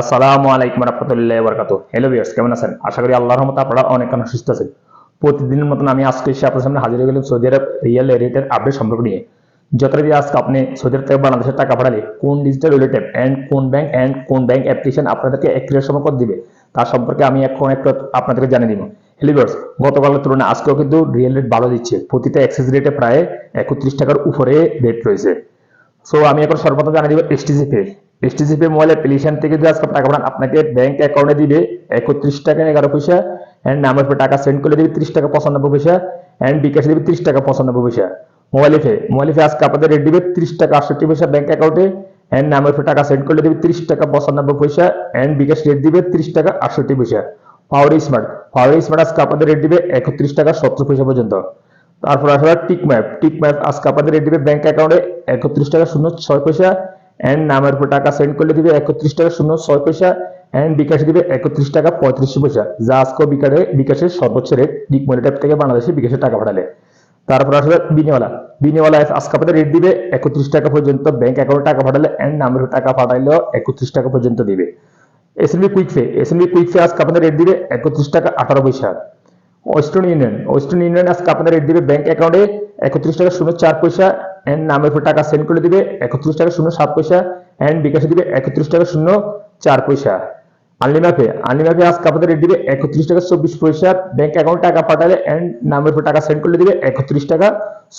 আসসালামু আলাইকুম রহমতুল্লাহ বরকাত হ্যালো ভিউয়ার্স কেমন আছেন? আশা করি আল্লাহর রহমতে আপনারা অনেক অনেক সুস্থ আছেন। প্রতিদিনের মতন আমি আজকে এসে আপনার সামনে হাজির হয়ে গেলাম সৌদি আরব রিয়েল রেটের আপডেট সম্পর্ক নিয়ে। যথারীতি আজকে আপনি সৌদি আরব থেকে বাংলাদেশের টাকা পাঠালে, কোন ডিজিটাল রিলেটেড অ্যান্ড কোন ব্যাংক অ্যান্ড কোন ব্যাংক অ্যাপ্লিকেশন আপনাদেরকে অ্যাক্টিভেট সম্পর্ক দিবে তার সম্পর্কে আমি এখন একটু আপনাদেরকে জানিয়ে দিব। হেলিভার্স গতকালের তুলনায় আজকেও কিন্তু রিয়েল রেট ভালো দিচ্ছে। প্রতিটা এক্সেস রেটে প্রায় একত্রিশ টাকার উপরে রেট রয়েছে। সো আমি এখন সর্বপ্রথম জানিয়ে দিব STC pay STC pay mobile application থেকে যদি আজকে টাকা পাঠান, আপনাকে ব্যাংক অ্যাকাউন্টে দিবে একত্রিশ টাকা, এগারো পয়সা অ্যান্ড নামের পর টাকা সেন্ড করে দিবে ত্রিশ টাকা, পঁচানব্বই পয়সা অ্যান্ড বিকাশে দিবে ত্রিশ টাকা, পঁচানব্বই পয়সা। মোবাইল পে মোবাইল পে আজকে আপনাদের রেট দিবে ত্রিশ টাকা, আটষট্টি পয়সা ব্যাংক অ্যাকাউন্টে অ্যান্ড নামের পর টাকা সেন্ড করলে দিবে ত্রিশ টাকা, পঁচানব্বই পয়সা অ্যান্ড বিকাশ রেট দিবে ত্রিশ টাকা, আটষট্টি পয়সা। পাওয়ার স্মার্ট পাওয়ার স্মার্ট আজকে আপনাদের রেট দিবে একত্রিশ টাকা সত্তর পয়সা পর্যন্ত। তারপর আসলে টিক ম্যাপ টিক ম্যাপ আজকে আপনাদের রেট দিবে ব্যাংক অ্যাকাউন্টে একত্রিশ টাকা, শূন্য ছয় পয়সা অ্যান্ড নামের উপর টাকা সেন্ড করলে দিবে একত্রিশ টাকা শূন্য ছয় পয়সা। অ্যান্ড বিকাশে দিবে একত্রিশ টাকা পঁয়ত্রিশ পয়সা। যা আজকে বিকাশে বিকাশের সর্বোচ্চ রেট টিক মনি ট্যাপ থেকে বাংলাদেশে বিকাশে টাকা পাঠালে। তারপর আসলে বিনিওয়ালা বিনিওয়ালা আজকে আপনাদের রেট দিবে একত্রিশ টাকা পর্যন্ত ব্যাংক অ্যাকাউন্টে টাকা পাঠালে। অ্যান্ড নামের টাকা পাঠাইলেও একত্রিশ টাকা পর্যন্ত দিবে। SMB quick pay SMB quick pay আজকে আপনাদের রেট দিবে একত্রিশ টাকা আঠারো পয়সা। ওয়েস্টার্ন ইউনিয়ন ওয়েস্টার্ন ইউনিয়ন আজকে আপনাদের রেট দিবে ব্যাংক অ্যাকাউন্টে একত্রিশ টাকা শূন্য চার পয়সা। এন্ড নামের উপর টাকা সেন্ড করে দিবে, একত্রিশ টাকা শূন্য, সাত পয়সা। এন্ড বিকাশে দিবে, একত্রিশ টাকা শূন্য, চার পয়সা। আনলিমাপে আনলিমাপে আজকে আপনাদের রেট দিবে একত্রিশ টাকা চব্বিশ পয়সা। ব্যাংক অ্যাকাউন্ট টাকা পাঠালে এন্ড নামের উপর টাকা সেন্ড করে দিবে একত্রিশ টাকা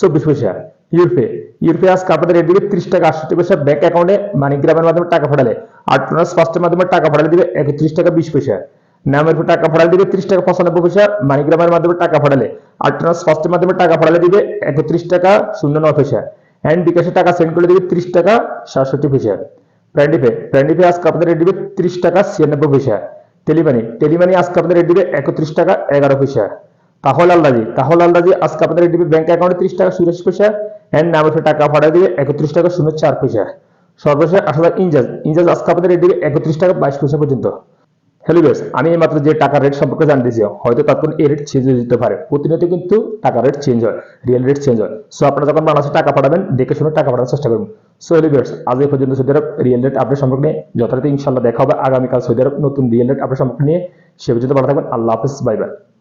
চব্বিশ পয়সা। ইউরপে ইউরপে আজকে আপনাদের রেট দিবে ত্রিশ টাকা, আটষট্টি পয়সা। ব্যাংক অ্যাকাউন্টে মানিগ্রামের মাধ্যমে টাকা পাঠালে আর টোনাস ফার্স্টের মাধ্যমে টাকা পাঠালে দিবে একত্রিশ টাকা বিশ পয়সা। নামের উপর টাকা পাঠালে দিবে ত্রিশ টাকা পঁচানব্বই পয়সা। মানিগ্রামের মাধ্যমে টাকা পাঠালে আর ট্রান্স ফার্স্টের মাধ্যমে টাকা পাঠালে দিবে একত্রিশ টাকা শূন্য নয় পয়সা। অ্যান্ড বিকাশে টাকা সেন্ড করে দিবে ত্রিশ টাকা সাতষট্টি পয়সা। প্র্যান্ডিপে প্র্যান্ডিপে আজকে আপনাদের রেট দিবে ত্রিশ টাকা ছিয়ানব্বই পয়সা। টেলিমানি টেলিমানি আজকে আপনাদের রেট দিবে একত্রিশ টাকা এগারো পয়সা। তাহলে আল্লাজি তাহলে আল্লাজি আজকে আপনাদের রেট দিবে ব্যাংক অ্যাকাউন্টে ত্রিশ টাকা চুরাশি পয়সা। অ্যান্ড নামের উপর টাকা পাঠিয়ে দিবে একত্রিশ টাকা শূন্য চার পয়সা। সর্বশেষ আসলে ইনজাজ ইনজাজ আজকে আপনাদের রেট দিবে একত্রিশ টাকা বাইশ পয়সা পর্যন্ত। হ্যালো বেস আমি মাত্র যে টাকার রেট সম্পর্কে জানতেছি, হয়তো তখন এই রেট চেঞ্জ হয়ে যেতে পারে। প্রতিনিয়ত কিন্তু টাকার রেট চেঞ্জ হয় রিয়েল রেট চেঞ্জ হয়। সো আপনারা যখন বাংলাদেশে টাকা পাঠাবেন, দেখে শুনে টাকা পাঠানোর চেষ্টা করুন। সো হ্যালো বেস আজ এই পর্যন্ত সৌদি আরব রিয়েল রেট আপডেট সম্পর্কে নিয়ে যথারীতি ইনশাল্লাহ দেখা হবে। আগামীকাল সৌদি আরব নতুন রিয়েল রেট আপডেট সম্পর্কে নিয়ে সে পর্যন্ত ভালো থাকবেন। আল্লাহ হাফিজ বাই বাই